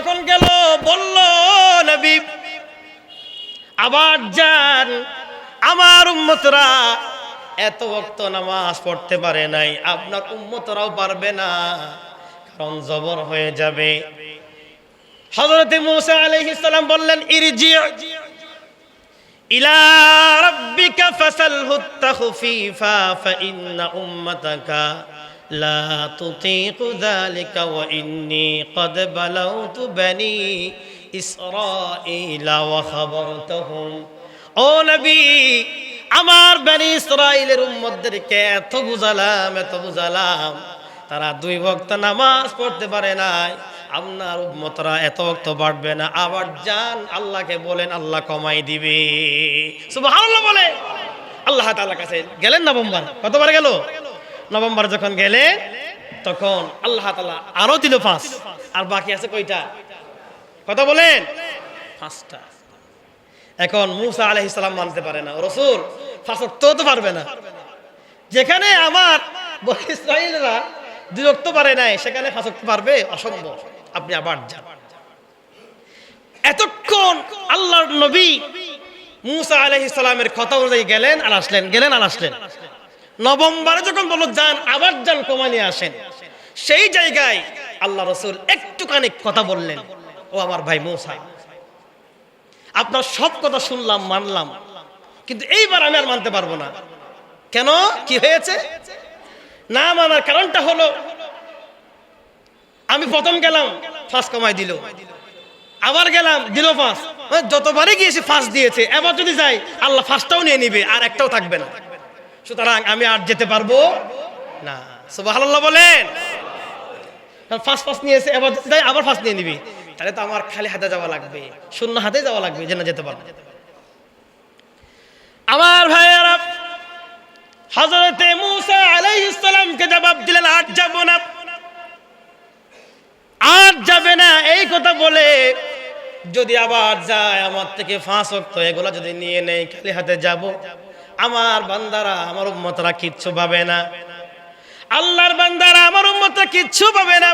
যখন গেল, বলল, নবী, আবার যান। আমার উম্মতরা এত ভক্ত নামাজ পড়তে পারে নাই, আপনার উম্মতরাও পারবে না, কারণ জবর হয়ে যাবে। হযরতে মুসা আলাইহিস সালাম বললেন ইরজি ইলা রাব্বিকা ফাসালহু তাখফিফা ফাইন্না উম্মাতাকা লা তুতিকু যালিকা ওয়া ইন্নী قد بلغت بني ইসরাঈলা ওয়া খাবারতুহুম ও নবী আমার বনি ইসরাইলের উম্মতদেরকে এত বুঝালাম এত বুঝালাম তারা দুই ভক্ত নামাজ পড়তে পারে নাই আপনার উম্মতরা এত ভক্ত বাড়বে না আবার যান আল্লাহকে বলেন আল্লাহ কমাই দিবে সুবহানাল্লাহ বলে আল্লাহ তাআলার কাছে গেলেন নভেম্বর কতবার গেল নভেম্বর যখন গেলে, তখন আল্লাহ তালা আরও দিল পাঁচ। আর বাকি আছে কয়টা? কথা বলেন? পাঁচটা। এখন মুসা আলাইহিস সালাম মানতে পারে না। রসুল ফাঁসক্ত তো পারবে না। যেখানে আমার বনি ইসরাইলরা বিরক্ত পারে নাই, সেখানে ফাঁসক্ত পারবে? অসম্ভব। আপনি আবার যান। এতক্ষণ আল্লাহর নবী মুসা আলাইহিস সালামের কথা অনুযায়ী গেলেন আর আসলেন, গেলেন আর আসলেন। নভেম্বরে যখন বলল যান, আবার যান কমা নিয়ে আসেন। সেই জায়গায় আল্লাহ রসুল একটুখানি কথা বললেন, ও আমার ভাই মৌসা, আপনার সব কথা শুনলাম, মানলাম, কিন্তু এইবার আমি আর মানতে পারব না। কেন? কি হয়েছে? না মানার কারণটা হলো, আমি প্রথম গেলাম, ফাঁস কমাই দিল। আবার গেলাম, দিল ফাঁস। যতবারই গিয়েছি ফাঁস দিয়েছে, এবার যদি যাই আল্লাহ ফাঁসটাও নিয়ে নিবে, আর একটাও থাকবে না। সুতরাং আমি আর যেতে পারব না। সুবহানাল্লাহ বলেন। ফার্স্ট ফার্স্ট নিয়েছে এবার যাই, আবার ফার্স্ট নিয়ে নিবি। তাহলে তো আমার খালি হাতে যাওয়া লাগবে, শূন্য হাতে যাওয়া লাগবে, যেন যেতে পারব আমার ভাইয়ারা হজরতে মুসা আলাইহিস সালামকে জবাব দিলেন, আর যাব না। আর যাবে না, এই কথা বলে যদি আবার যায়, আমার থেকে ফাঁস অক্ত এগুলো যদি নিয়ে নেই, খালি হাতে যাব। আমার বান্দারা আমার উম্মতরা কিচ্ছু পাবে না। আল্লাহর বান্দারা আমার উম্মতরা কিচ্ছু পাবে না।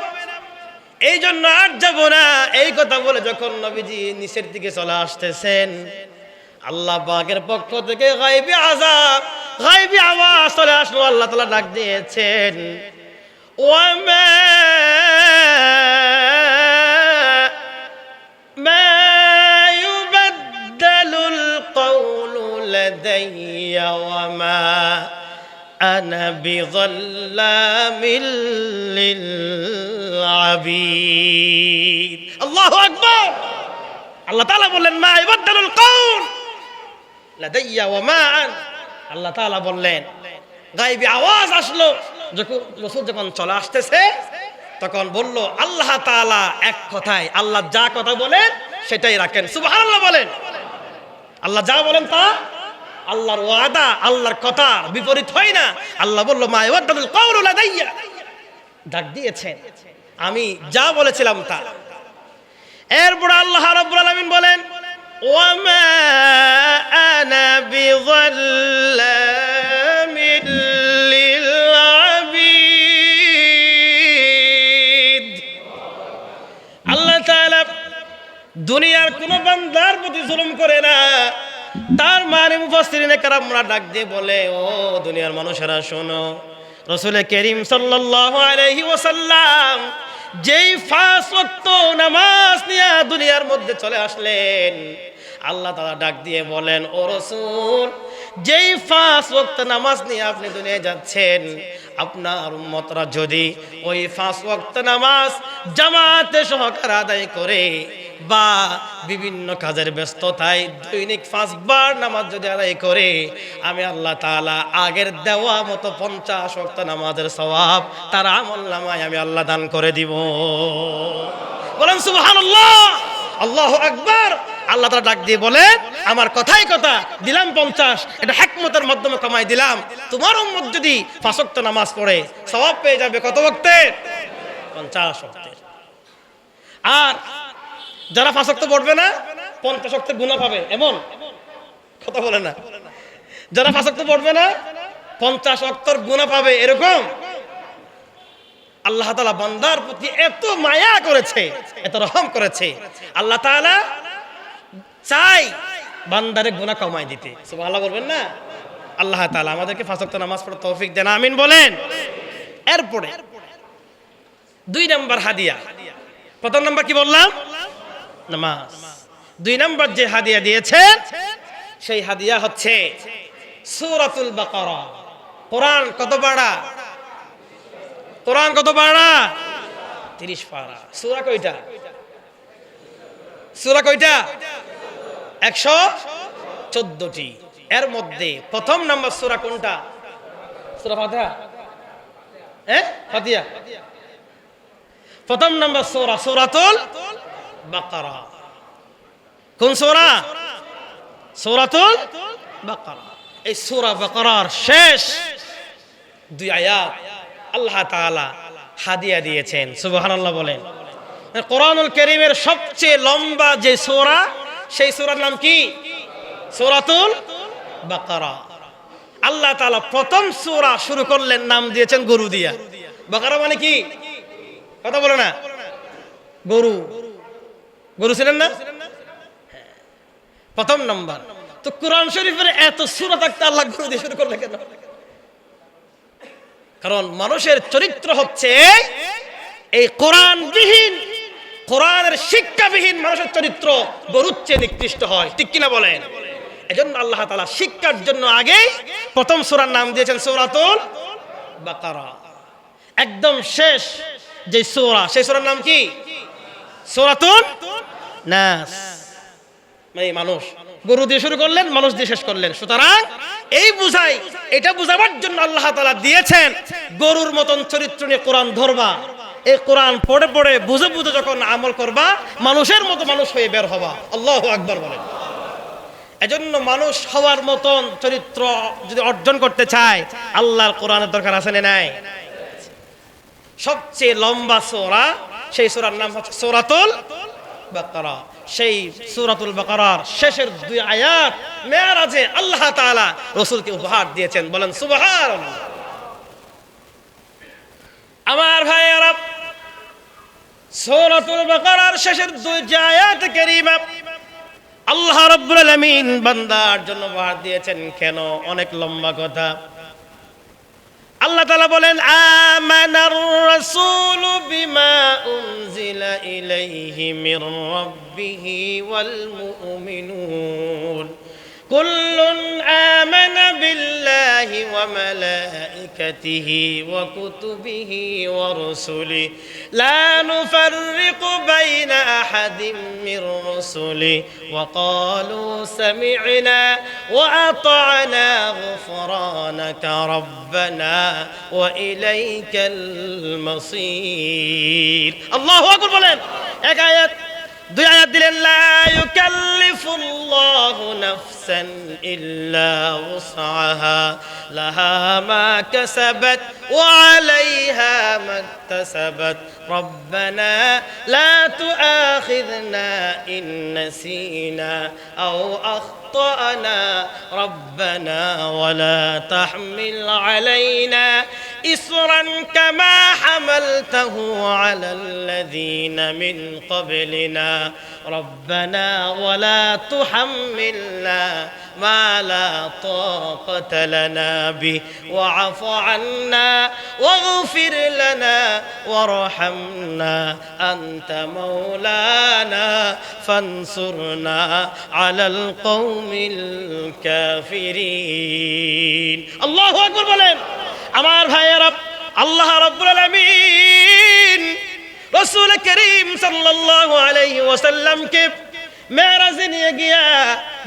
এই জন্য আর যাব না। এই কথা বলে যখন নবীজি নিচের দিকে চলে আসতেছেন, আল্লাহ পাকের পক্ষ থেকে গাইবি আজাব গাইবি আওয়াজ চলে আসলো। আল্লাহ তালা ডাক দিয়েছেন, ওয়ামা لدي وما أنا بظلام للعبيد الله أكبر আল্লাহ তাআলা বললেন মা ইবাদদালুল কাউল লাদাইয়া ওয়া মা আন আল্লাহ তাআলা বললেন গায়বি আওয়াজ আসলো যখন রাসূল যখন চলে আসতেছে তখন বলল আল্লাহ তাআলা এক কথায় আল্লাহ যা কথা বলেন সেটাই রাখেন সুবহানাল্লাহ বলেন আল্লাহ যা বলেন তা আল্লাহর ওয়াদা, আল্লাহর কথার বিপরীত হয় না। আল্লাহ বলল ডাক দিয়েছেন আমি যা বলেছিলাম তা। এরপর আল্লাহ রাব্বুল আলামিন বলেন আল্লাহ দুনিয়ার কোন বান্দার প্রতি জুলুম করে না। তার মানে মুফাসসিরিনে কারামরা ডাক দিয়ে বলে, ও দুনিয়ার মানুষেরা, শোনো রসুল করিম সাল্লাল্লাহু আলাইহি যেই ফাঁস ওয়াক্ত নামাজ নিয়ে দুনিয়ার মধ্যে চলে আসলেন, আল্লাহ তাআলা ডাক দিয়ে বলেন, ও রসুল, যেই ফাঁস ওয়াক্ত নামাজ নিয়ে আপনি দুনিয়ায় যাচ্ছেন, আপনার উম্মতরা যদি ওই ফাঁস ওয়াক্ত নামাজ জামাতে সহকার আদায় করে বা বিভিন্ন কাজের ব্যস্ততায় দৈনিক পাঁচবার নামাজ যদি আদায় করে, আমি আল্লাহ তাআলা আগের দেওয়া মতো পঞ্চাশ ওয়াক্ত নামাজের সওয়াব তার আমল নামায় আমি আল্লাহ দান করে দিব। বলেন সুবহানাল্লাহ। আল্লাহ আকবার। আল্লাহ তারা ডাক দিয়ে বলে, আমার কথাই কথা। দিলাম পঞ্চাশ। এটা হেকমতের মাধ্যমে কমাই দিলাম। তোমার উম্মত যদি ফাঁসক্ত নামাজ পড়ে সবাব পেয়ে যাবে কত বক্তে পঞ্চাশ অক্তের আর যারা ফাঁসক্ত পড়বে না, পঞ্চাশ অক্তের গুণা পাবে। এমন? কথা বলে না। যারা ফাঁসক্ত পড়বে না, পঞ্চাশ অক্তর গুণা পাবে। এরকম? আল্লাহ তাআলা বান্দার প্রতি এত মায়া করেছে, এত রহম করেছে। আল্লাহ তাআলা চাই বান্দারে গুনাহ কমাই দিতে। সুবহানাল্লাহ বলবেন না? আল্লাহ তাআলা আমাদেরকে ওয়াক্ত নামাজ পড়ার তৌফিক দেন, আমিন বলেন। এরপরে, দুই নাম্বার হাদিয়া। প্রথম নাম্বার কি বললাম? নামাজ। দুই নাম্বার যে হাদিয়া দিয়েছেন সেই হাদিয়া হচ্ছে সূরাতুল বাকারা। কোরআন কত পাড়া? কোরআন কত পাড়া? তিরিশ পাড়া। সূরা কয়টা? সূরা কয়টা? একশো চোদ্দটি। এর মধ্যে প্রথম নাম্বার সূরা কোনটা? সূরা ফাতিহা। হ্যাঁ ফাতিহা। প্রথম নাম্বার সূরা, সূরাতুল বাকারা। কোন সূরা? সূরাতুল বাকারা। এই সূরা বাকারার শেষ দুই আয়াত আল্লাহ তাআলা হাদিয়া দিয়েছেন, সুবহানাল্লাহ বলেন। কোরআনুল কারীমের সবচেয়ে লম্বা যে সোরা, সেই সোরার নাম কি? সোরাতুল বাকারা। আল্লাহ তাআলা প্রথম সোরা শুরু করলেন, নাম দিয়েছেন গরু দিয়া। বাকারা মানে কি? কথা বলে না? গরু। গরু ছিলেন না। প্রথম নাম্বার। তো কোরআন শরীফের এত সূরা থাকতে আল্লাহ গরু দিয়ে শুরু করলে কেন? কারণ মানুষের চরিত্র হচ্ছে এই কোরআনবিহীন, কোরআনের শিক্ষাবিহীন মানুষের চরিত্র গরুর চেয়ে নিকৃষ্ট হয়। ঠিক কিনা বলেন? এজন্য আল্লাহ তাআলা শিক্ষার জন্য আগেই প্রথম সূরার নাম দিয়েছেন সূরাতুল বাকারা। একদম শেষ যে সূরা, সেই সূরার নাম কি? সূরাতুল নাস। মানে মানুষ। দিয়ে শুরু করলেন, মানুষ দিয়ে শেষ করলেন। সুতরাং এই বুঝাই, এটা বুঝাবার জন্য আল্লাহ তাআলা দিয়েছেন, গরুর মতন চরিত্র নিয়ে কোরআন ধরবা। এই কোরআন পড়ে পড়ে, বুঝে বুঝে যখন আমল করবা, মানুষের মতো মানুষ হয়ে বের হবা। আল্লাহ আকবার বলেন। এজন্য মানুষ হওয়ার মতন চরিত্র যদি অর্জন করতে চায়, আল্লাহর কোরআনের দরকার আছে না নাই? সবচেয়ে লম্বা সোরা, সেই সোরার নাম হচ্ছে সোরাতুল বাকারা, সেই সূরাতুল বাকারার শেষের দুই আয়াত মেয়ারাজে আল্লাহ তাআলা রাসূলকে উপহার দিয়েছেন। বলেন আমার ভাইয়েরা, সূরাতুল বাকারার শেষের দুই আয়াত কারীমা আল্লাহ রাব্বুল আলামিন বান্দার জন্য উপহার দিয়েছেন। কেন? অনেক লম্বা কথা। আল্লাহ তালা বলেন আমানার রাসূল বিমা উনজিলা ইলাইহি মির রাব্বিহি ওয়াল মুমিনুন কুল্লুন আমানা বিল وملائكته وكتبه ورسله لا نفرق بين أحد من رسله وقالوا سمعنا وأطعنا غفرانك ربنا وإليك المصير الله أكبر بولين এক আয়াত দুই আয়াত দিলেন লা ইউকাল্লিফুল্লাহু নাফসান ইল্লা উসআহা لها ما كسبت وعليها ما اكتسبت. ربنا لا تؤاخذنا إن نسينا أو أخطأنا. ربنا ولا تحمل علينا إسرا كما حملته على الذين من قبلنا. ربنا ولا تحملنا ما لا طاقة لنا به. وعف عنا واغفر لنا وارحمنا. أنت مولانا فانصرنا على القوم الكافرين. الله أكبر بلين আমার ভাইয়েরা আল্লাহ রাব্বুল আলামিন রাসূল করিম সাল্লাল্লাহু আলাইহি ওয়াসাল্লামকে মেরাজে নিয়ে গিয়া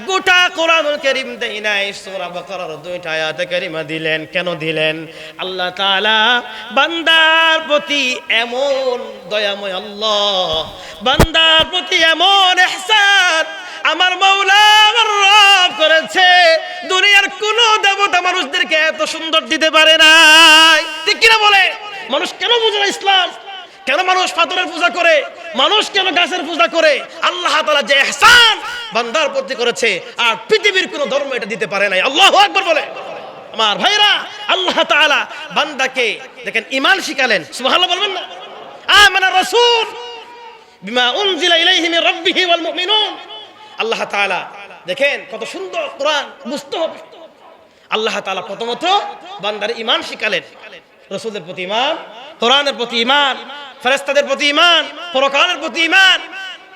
গোটা কোরআনুল করিম দেই নাই, সূরা বাকারার দুইটা আয়াতে কারিমা দিলেন। কেন দিলেন? আল্লাহ তাআলা বান্দার প্রতি এমন দয়াময় আল্লাহ, বান্দার প্রতি এমন ইহসান আমার মাওলা আমার রব করেছে। দুনিয়ার কোন দেবতা মানুষদেরকে এত সুন্দর দিতে পারে নাই। ঠিক কিনা বলে? মানুষ কেন বুঝে না ইসলাম? কেন মানুষ পাথরের পূজা করে? মানুষ কেন গাছের পূজা করে? আল্লাহ তাআলা যে ইহসান বান্দার প্রতি করেছে, আর পৃথিবীর কোন ধর্ম এটা দিতে পারে নাই। আল্লাহু আকবার বলে। আমার ভাইরা, আল্লাহ তাআলা বান্দাকে দেখেন ইমান শিখালেন। সুবহানাল্লাহ বলবেন না? আমানা রাসূল বিমা উনজিলা ইলাইহি মির রাব্বিহি ওয়াল মুমিনুন। আল্লাহ তাআলা দেখেন কত সুন্দর কোরআন বুঝতে হবে আল্লাহ তাআলা প্রথমত বান্দার ইমান শিখালেন। রসুলের প্রতি ইমান কোরআনের প্রতি ইমান ফেরেস্তাদের প্রতি ইমান পরকালের প্রতি ইমান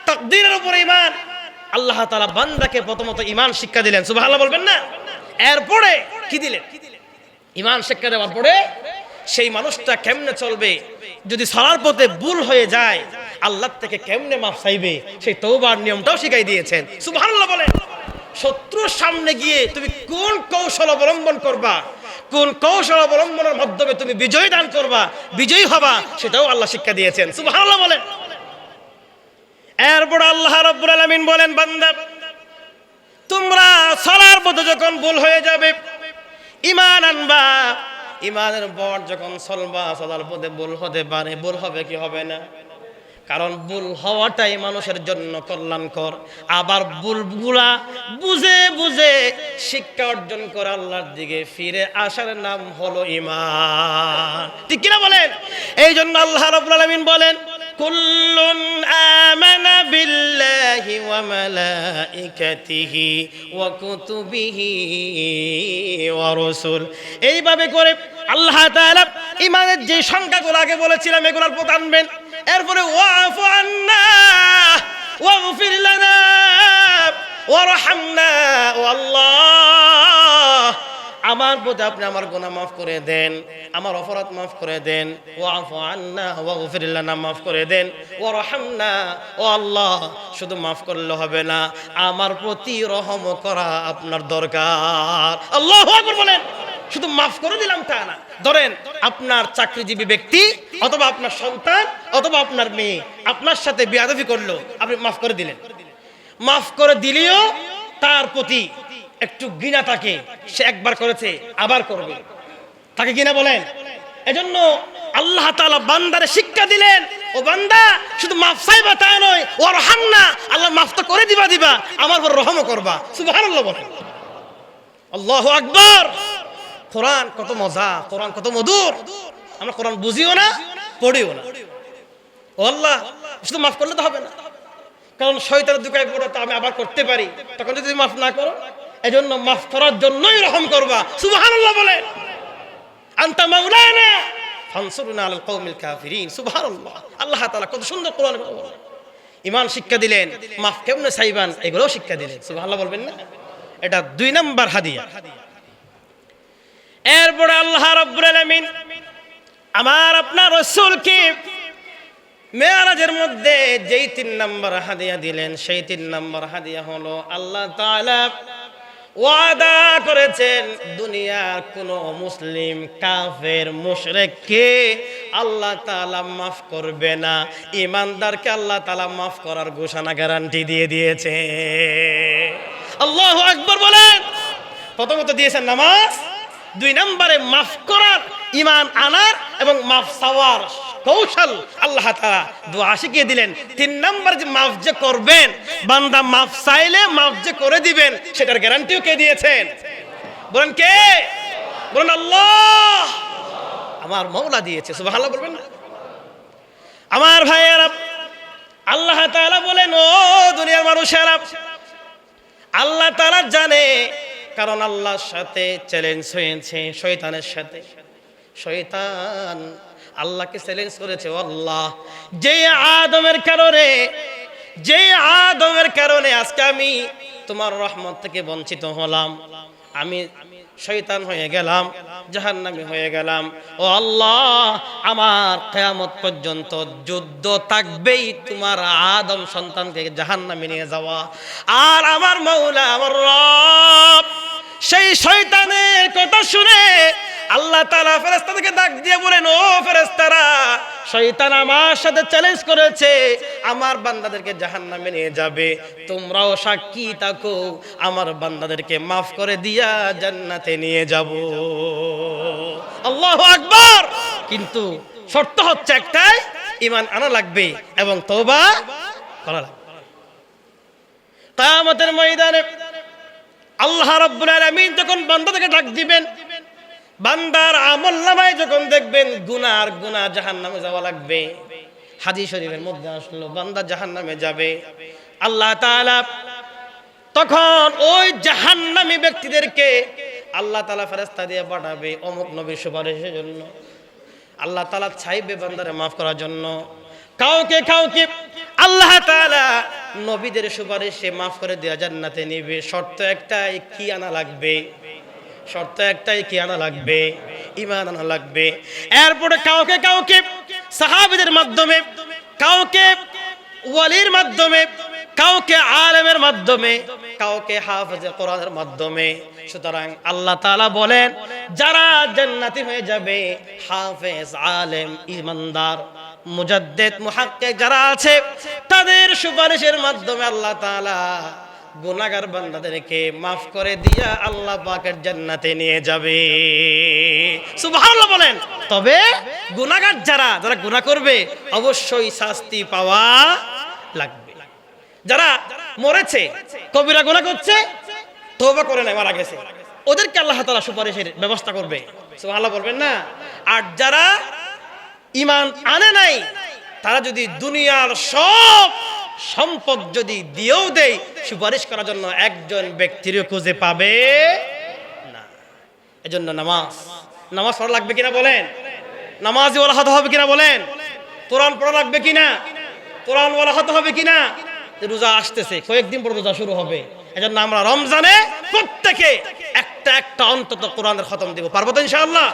তাকদীরের উপরে ইমান আল্লাহ তাআলা বান্দাকে প্রথমত ইমান শিক্ষা দিলেন। সুবহানাল্লাহ বলবেন না? এরপরে কি দিলেন? ইমান শিক্ষা দেওয়ার পরে সেই মানুষটা কেমনে চলবে? যদি সরার পথে ভুল হয়ে যায় আল্লাহ থেকে কেমনে মাফ চাইবে? সেই তৌবার নিয়মটাও শিখাই দিয়েছেন। সুবহানাল্লাহ বলেন, শত্রুর সামনে গিয়ে তুমি কোন কৌশল অবলম্বন করবা? কোন কৌশল অবলম্বনের মাধ্যমে তুমি বিজয় দান করবা? বিজয়ী হবা? সেটাও আল্লাহ শিক্ষা দিয়েছেন। সুবহানাল্লাহ বলেন। এরপর আল্লাহ রাব্বুল আলামিন বলেন, বান্দা, তোমরা সলার পথে যখন ভুল হয়ে যাবে ইমান আনবা। ইমানের বর যখন চলবা, চলার পথে ভুল হতে পারে, ভুল হবে কি হবে না? কারণ ভুল হওয়াটাই মানুষের জন্য কল্যাণকর। আবার ভুলগুলা বুঝে বুঝে শিক্ষা অর্জন করে আল্লাহর দিকে ফিরে আসার নাম হলো ইমান ঠিক কিনা বলেন? এই জন্য আল্লাহ রাব্বুল আলামিন বলেন, কুল্লুন আমানা বিল্লাহি ওয়া মালাইকাতিহি ওয়া কুতুবিহি ওয়া রাসূল। এইভাবে করে আল্লাহ তাআলা ইমানের যে সংখ্যাগুলো আগে বলেছিলাম, এগুলোর পথ আনবেন। এরপরে ও আমার প্রতি আপনি আমার গুনাহ মাফ করে দেন, আমার অপরাধ মাফ করে দেন ওয়াগফির লানা মাফ করে দেন ও ওয়ারহামনা, ও আল্লাহ। শুধু মাফ করলে হবে না, আমার প্রতি রহম করা আপনার দরকার। আল্লাহ বলেন। শুধু মাফ করে দিলাম তা না। ধরেন, আপনার চাকরিজীবী ব্যক্তি অথবা আপনার সন্তান অথবা আপনার মেয়ে আপনার সাথে বিয়াদবি করল, আপনি মাফ করে দিলেন। মাফ করে দিলেও তার প্রতি একটু ঘৃণা থাকে, সে একবার করেছে, আবার করবে। তাকে কিনা বলেন। এজন্য আল্লাহ তাআলা বান্দারে শিক্ষা দিলেন, ও বান্দা, শুধু মাফ চাইবা তা নয় ওর হান্না আল্লাহ মাফ তো করে দিবা দিবা, আমার উপর রহমও করবা। সুবহানাল্লাহ বলেন। আল্লাহু আকবার। কোরআন কত মজা, কোরআন কত মধুর। আমরা কোরআন বুঝিও না, পড়িও না। ও আল্লাহ, শুধু মাফ করলে তো হবে না। কারণ শয়তানের দুকায় পড়ে তো আমি আবার করতে পারি। তখন যদি মাফ না করো এই জন্য মাফ করার জন্যই রহম করবা। সুবহানাল্লাহ বলে। আনতা মাওলানা, ফানসুরনা আলাল কওমিল কাফিরিন। সুবহানাল্লাহ। আল্লাহ তাআলা কত সুন্দর কোরআন ইমান শিক্ষা দিলেন, মাফ কেমনে চাইবান? এগুলোও শিক্ষা দিলেন। সুবহানাল্লাহ বলবেন না। এটা দুই নাম্বার হাদিয়া। এরপরে আল্লাহ রাব্বুল আলামিন আমার আপনার রাসূলকে মেয়ারাজের মধ্যে যেই তিন নম্বর হাদিয়া দিলেন, সেই তিন নম্বর হাদিয়া হলো আল্লাহ তাআলা ওয়াদা করেছেন, দুনিয়ার কোন মুসলিম, কাফের, মুশরিককে আল্লাহ তাআলা মাফ করবে না। ইমানদারকে আল্লাহ তাআলা মাফ করার ঘোষণা গ্যারান্টি দিয়ে দিয়েছে। আল্লাহু আকবার বলেন। প্রথমত দিয়েছেন নামাজ। দুই নম্বরে মাফ করার ইমান আনার এবং মাফ চাওয়ার কৌশল আল্লাহ তাআলা দোয়া শিখিয়ে দিলেন। তিন নম্বর যে মাফ যে করবেন, বান্দা মাফ চাইলে মাফ যে করে দিবেন, সেটার গ্যারান্টিও কে দিয়েছেন? বলেন কে? বলেন আল্লাহ! আমার মৌলা দিয়েছে, সুবহানাল্লাহ বলবেন না? আমার ভাইয়েরা আল্লাহ তাআলা বলেন, ও দুনিয়ার মানুষেরা আল্লাহ তাআলা জানে কারণ আল্লাহর সাথে চ্যালেঞ্জ হয়েছে, শয়তানের সাথে। শয়তান আল্লাহকে চ্যালেঞ্জ করেছে, আল্লাহ। যে আদমের কারণে, যে আদমের কারণে আজকে আমি তোমার রহমত থেকে বঞ্চিত হলাম। আমি শয়তান হয়ে গেলাম, জাহান্নামি হয়ে গেলাম। ও আল্লাহ, আমার কেয়ামত পর্যন্ত যুদ্ধ থাকবেই তোমার আদম সন্তানকে জাহান্নামে নিয়ে যাওয়া। আর আমার মৌলা, আমার রব সেই শয়তানের কথা শুনে আল্লাহ তালা ফেরেশতাদেরকে ডাক দিয়ে বলেন, ও ফেরেস্তারা শয়তান আমার সাথে চ্যালেঞ্জ করেছে, আমার বান্দাদেরকে জাহান্নামে নিয়ে যাবে। তোমরাও সাক্ষী থাকো, আমার বান্দাদেরকে মাফ করে দিয়া জান্নাতে নিয়ে যাব। আল্লাহু আকবার! কিন্তু শর্ত হচ্ছে একটাই ইমান আনা লাগবে এবং তওবা করা লাগবে। কিয়ামতের ময়দানে আল্লাহ রাব্বুল আলামিন যখন বান্দাদেরকে ডাক দিবেন, বান্দার আমল নামায় যখন দেখবেন গুনার গুনা জাহান নামে যাওয়া লাগবে। হাজি শরীফের মধ্যে আসলো, বান্দা জাহান নামে যাবে। আল্লাহ তাআলা তখন ওই জাহান্নামী ব্যক্তিদেরকে আল্লাহ তাআলা ফেরেশতা দিয়ে পাঠাবে অমুক নবীর সুপারিশের জন্য। আল্লাহ তাআলা চাইবে বান্দারে মাফ করার জন্য। কাউকে কাউকে আল্লাহ তাআলা নবীদের সুপারিশে মাফ করে দেওয়া জান্নাতে নিবে। শর্ত একটাই, কি আনা লাগবে? শর্ত একটাই, কি আনা লাগবে? ইমান আনা লাগবে। এরপরে কাউকে কাউকে সাহাবীদের মাধ্যমে, কাউকে ওয়ালির মাধ্যমে, কাউকে আলেমের মাধ্যমে, কাউকে হাফেজে কোরআনের মাধ্যমে। সুতরাং আল্লাহ তাআলা বলেন, যারা জান্নাতি হয়ে যাবে, হাফেজ, আলেম ইমানদার মুজাদ্দেদ মুহাক্কিক যারা আছে, তাদের সুপারিশের মাধ্যমে আল্লাহ তাআলা গুনাহগার বান্দাদেরকে মাফ করে দিয়া আল্লাহ পাকের জান্নাতে নিয়ে যাবে। সুবহানাল্লাহ বলেন। তবে গুনাহগার যারা যারা গুনাহ করবে, অবশ্যই শাস্তি পাওয়া লাগবে। যারা মরেছে, কবিরা গুনাহ করছে, তওবা করে নাই মারা গেছে। ওদেরকে আল্লাহ তাআলা সুপারিশের ব্যবস্থা করবে। সুবহানাল্লাহ বলবেন না? আর যারা ইমান আনে নাই, তারা যদি দুনিয়ার সব সম্পদ যদি দিয়েও দেয়, সুপারিশ করার জন্য একজন ব্যক্তিরও খুঁজে পাবে না। এজন্য নামাজ নামাজ পড়া লাগবে কিনা বলেন? নামাজি ওলা হতে হবে কিনা বলেন? কোরআন পড়া লাগবে কিনা? কোরআন ওলা হতে হবে কিনা? রোজা আসতেছে, কয়েকদিন পর রোজা শুরু হবে। এজন্য আমরা রমজানে প্রত্যেকে একটা একটা অন্তত কোরআনের খতম দিব। পারব তো ইনশাআল্লাহ?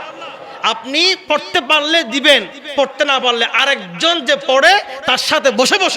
আপনি পড়তে পারলে দিবেন পড়তে না পারলে আরেকজন যে পড়ে তার সাথে বসে বসে